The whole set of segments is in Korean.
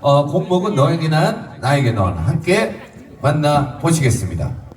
어, 곡목은 너에게 난 나에게 넌 함께 만나보시겠습니다.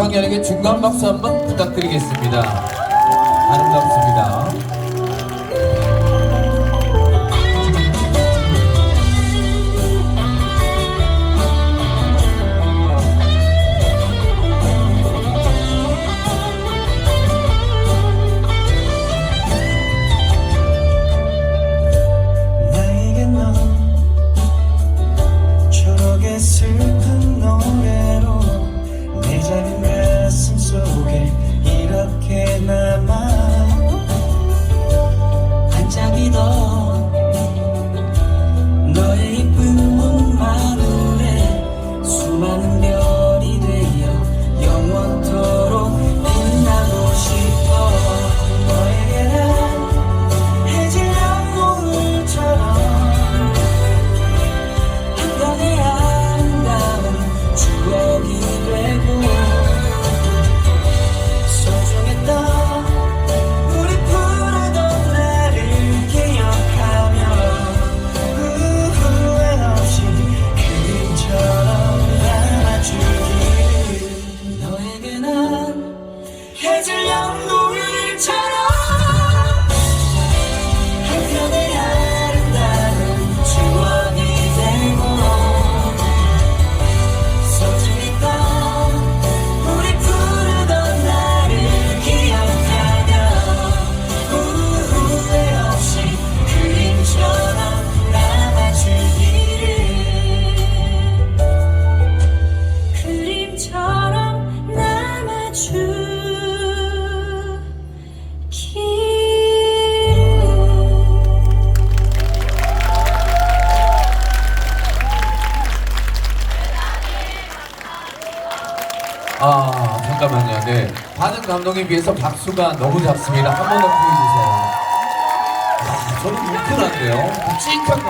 박광현에게 중간 박수 한번 부탁드리겠습니다. 아름답습니다. 슬픈 노래로 내 자린 속에 이렇게 나 아 잠깐만요. 네 반응 감독에 비해서 박수가 너무 작습니다. 한 번 더 보여주세요. 아, 저는 못 편한데요. 묵직한